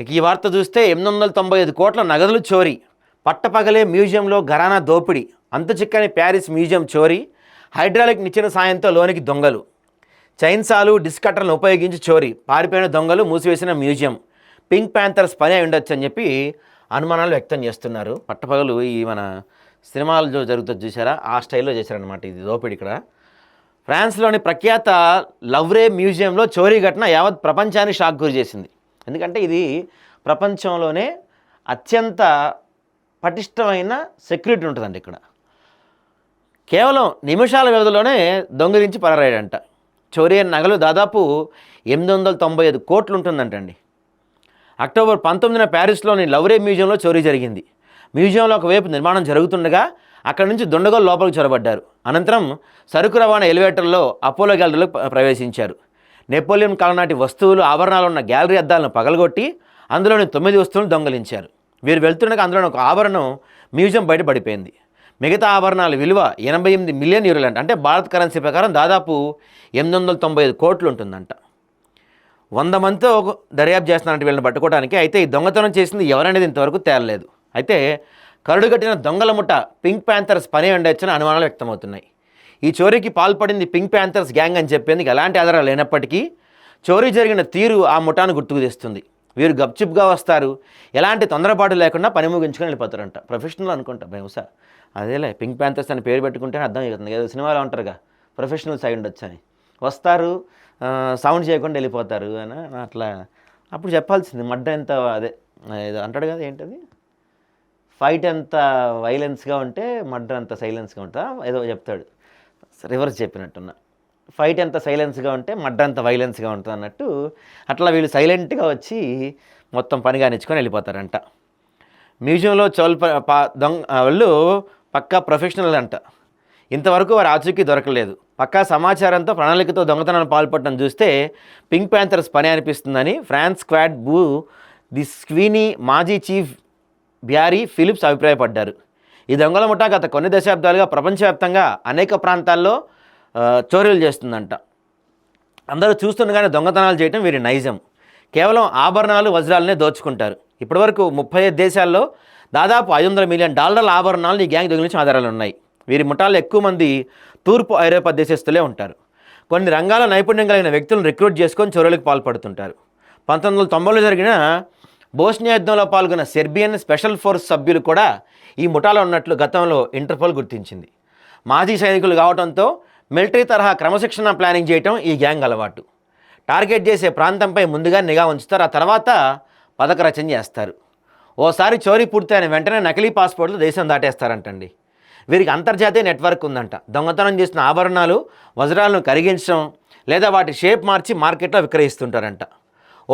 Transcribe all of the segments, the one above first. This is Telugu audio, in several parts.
ఇక ఈ వార్త చూస్తే ఎనిమిది వందల తొంభై ఐదు కోట్ల నగదులు చోరీ. పట్టపగలే మ్యూజియంలో ఘరానా దోపిడీ. అంతు చిక్కని ప్యారిస్ మ్యూజియం చోరీ. హైడ్రాలిక్ నిచ్చెన సాయంతో లోనికి దొంగలు. చైన్సాలు డిస్కటర్లను ఉపయోగించి చోరీ. పారిపోయిన దొంగలు మూసివేసిన మ్యూజియం. పింక్ ప్యాంథర్స్ పని అయి ఉండొచ్చు అని చెప్పి అనుమానాలు వ్యక్తం చేస్తున్నారు. పట్టపగలు ఈ మన సినిమాలు జరుగుతుంది చూసారా ఆ స్టైల్లో చేశారనమాట ఇది దోపిడి ఇక్కడ. ఫ్రాన్స్లోని ప్రఖ్యాత లవ్రే మ్యూజియంలో చోరీ ఘటన యావత్ ప్రపంచాన్ని షాక్ గురి చేసింది. ఎందుకంటే ఇది ప్రపంచంలోనే అత్యంత పటిష్టమైన సెక్యూరిటీ ఉంటుందండి ఇక్కడ. కేవలం నిమిషాల వ్యవధిలోనే దొంగిలించి పరారాయడంట చోరీ నగలు దాదాపు ఎనిమిది వందల తొంభై ఐదు కోట్లు ఉంటుందంటండి అక్టోబర్ పంతొమ్మిదిన ప్యారిస్లోని లవరే మ్యూజియంలో చోరీ జరిగింది. మ్యూజియంలో ఒకవైపు నిర్మాణం జరుగుతుండగా అక్కడి నుంచి దుండగలు లోపలికి చొరబడ్డారు. అనంతరం సరుకు రవాణా ఎలివేటర్లో అపోలో గ్యాలరీలో ప్రవేశించారు. నెపోలియన్ కాలం నాటి వస్తువులు ఆభరణాలు ఉన్న గ్యాలరీ అద్దాలను పగలగొట్టి అందులోని తొమ్మిది వస్తువులను దొంగలించారు. వీరు వెళ్తుండగా అందులోని ఒక ఆభరణం మ్యూజియం బయట పడిపోయింది. మిగతా ఆభరణాల విలువ ఎనభై ఎనిమిది మిలియన్ యూరోలంట. అంటే భారత్ కరెన్సీ ప్రకారం దాదాపు ఎనిమిది వందల తొంభై ఐదు కోట్లు ఉంటుందంట. వంద మందితో ఒక దర్యాప్తు చేస్తున్నట్టు వీళ్ళని పట్టుకోవడానికి అయితే ఈ దొంగతనం చేసింది ఎవరనేది ఇంతవరకు తేలలేదు. అయితే కరుడుగట్టిన దొంగల ముఠ పింక్ ప్యాంథర్స్ పని ఉండొచ్చని అనుమానాలు వ్యక్తమవుతున్నాయి. ఈ చోరీకి పాల్పడింది పింక్ ప్యాంథర్స్ గ్యాంగ్ అని చెప్పేందుకు ఎలాంటి ఆధారాలు లేనప్పటికీ చోరీ జరిగిన తీరు ఆ ముఠాను గుర్తుకు తెస్తుంది. వీరు గప్చిప్గా వస్తారు. ఎలాంటి తొందరపాటు లేకుండా పని ముగించుకొని వెళ్ళిపోతారంట. ప్రొఫెషనల్ అనుకుంటా. బహుశా అదేలే పింక్ ప్యాంథర్స్ అని పేరు పెట్టుకుంటేనే అర్థం అవుతుంది ఏదో సినిమాలో ఉంటారుగా. ప్రొఫెషనల్స్ అయి ఉండొచ్చు అని. వస్తారు సౌండ్ చేయకుండా వెళ్ళిపోతారు అని అట్లా. అప్పుడు చెప్పాల్సింది మడ్డ ఎంత అదే ఏదో అంటాడు కదా ఏంటది? ఫైట్ ఎంత వైలెన్స్గా ఉంటే మడ్డ అంత సైలెన్స్గా ఉంటుందా? ఏదో చెప్తాడు. రివర్స్ చెప్పినట్టున్నా. ఫైట్ ఎంత సైలెన్స్గా ఉంటే మడ్డ అంత వైలెన్స్గా ఉంటుంది అన్నట్టు అట్లా వీళ్ళు సైలెంట్గా వచ్చి మొత్తం పని కానిచ్చుకొని వెళ్ళిపోతారంట. మ్యూజియంలో చోల్ ప- దొంగ వాళ్ళు పక్కా ప్రొఫెషనల్ అంట. ఇంతవరకు వారి ఆచూకీ దొరకలేదు. పక్కా సమాచారంతో ప్రణాళికతో దొంగతనాన్ని పాల్పడటం చూస్తే పింక్ ప్యాంథర్స్ పని అనిపిస్తుందని ఫ్రాన్స్ స్క్వాడ్ బూ ది స్క్వీనీ మాజీ చీఫ్ బ్యారీ ఫిలిప్స్ అభిప్రాయపడ్డారు. ఈ దొంగల ముఠా గత కొన్ని దశాబ్దాలుగా ప్రపంచవ్యాప్తంగా అనేక ప్రాంతాల్లో చోరీలు చేస్తుందంట. అందరూ చూస్తుండగానే దొంగతనాలు చేయటం వీరి నైజం. కేవలం ఆభరణాలు వజ్రాలనే దోచుకుంటారు. ఇప్పటివరకు ముప్పై ఐదు దేశాల్లో దాదాపు ఐదు వందల మిలియన్ డాలర్ల ఆభరణాలు ఈ గ్యాంగ్ దొంగిలించిన ఆధారాలు ఉన్నాయి. వీరి ముఠాల్లో ఎక్కువ మంది తూర్పు ఐరోపా దేశస్తులే ఉంటారు. కొన్ని రంగాల నైపుణ్యం కలిగిన వ్యక్తులను రిక్రూట్ చేసుకొని చోరీలకు పాల్పడుతుంటారు. పంతొమ్మిది వందల తొంభైలో జరిగిన బోస్నియా యుద్ధంలో పాల్గొన్న సెర్బియన్ స్పెషల్ ఫోర్స్ సభ్యులు కూడా ఈ ముఠాలో ఉన్నట్లు గతంలో ఇంటర్పోల్ గుర్తించింది. మాజీ సైనికులు కావడంతో మిలిటరీ తరహా క్రమశిక్షణ ప్లానింగ్ చేయటం ఈ గ్యాంగ్ అలవాటు. టార్గెట్ చేసే ప్రాంతంపై ముందుగా నిఘా ఉంచుతారు ఆ తర్వాత పథక రచన చేస్తారు. ఓసారి చోరీ పూర్తయిన వెంటనే నకిలీ పాస్పోర్ట్లు దేశం దాటేస్తారంటండి. వీరికి అంతర్జాతీయ నెట్వర్క్ ఉందంట. దొంగతనం చేసిన ఆభరణాలు వజ్రాలను కరిగించడం లేదా వాటి షేప్ మార్చి మార్కెట్లో విక్రయిస్తుంటారంట.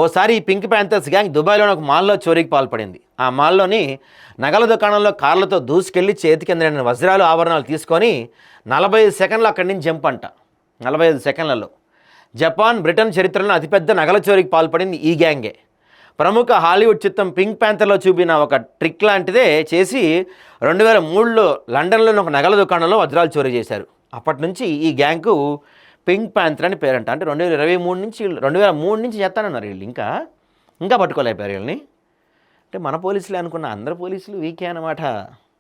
ఓసారి ఈ పింక్ ప్యాంథర్స్ గ్యాంగ్ దుబాయ్లోని ఒక మాల్లో చోరీకి పాల్పడింది. ఆ మాల్లోని నగల దుకాణంలో కార్లతో దూసుకెళ్ళి చేతికి అందిన వజ్రాలు ఆభరణాలు తీసుకొని నలభై ఐదు సెకండ్లు అక్కడి నుంచి జంప్ అంట. నలభై ఐదు సెకండ్లలో. జపాన్ బ్రిటన్ చరిత్రలో అతిపెద్ద నగల చోరీకి పాల్పడింది ఈ గ్యాంగే. ప్రముఖ హాలీవుడ్ చిత్రం పింక్ ప్యాంథర్లో చూపిన ఒక ట్రిక్ లాంటిదే చేసి రెండు వేల మూడులో లండన్లోని ఒక నగల దుకాణంలో వజ్రాలు చోరీ చేశారు. అప్పటి నుంచి ఈ గ్యాంగ్కు పింక్ ప్యాంథర్ అని పేరంట. అంటే రెండు వేల ఇరవై మూడు నుంచి రెండు వేల మూడు నుంచి చేస్తానన్నారు వీళ్ళు. ఇంకా ఇంకా పట్టుకోలేకపోయారు వీళ్ళని. అంటే మన పోలీసులే అనుకున్న అందరు పోలీసులు వీకే అన్నమాట.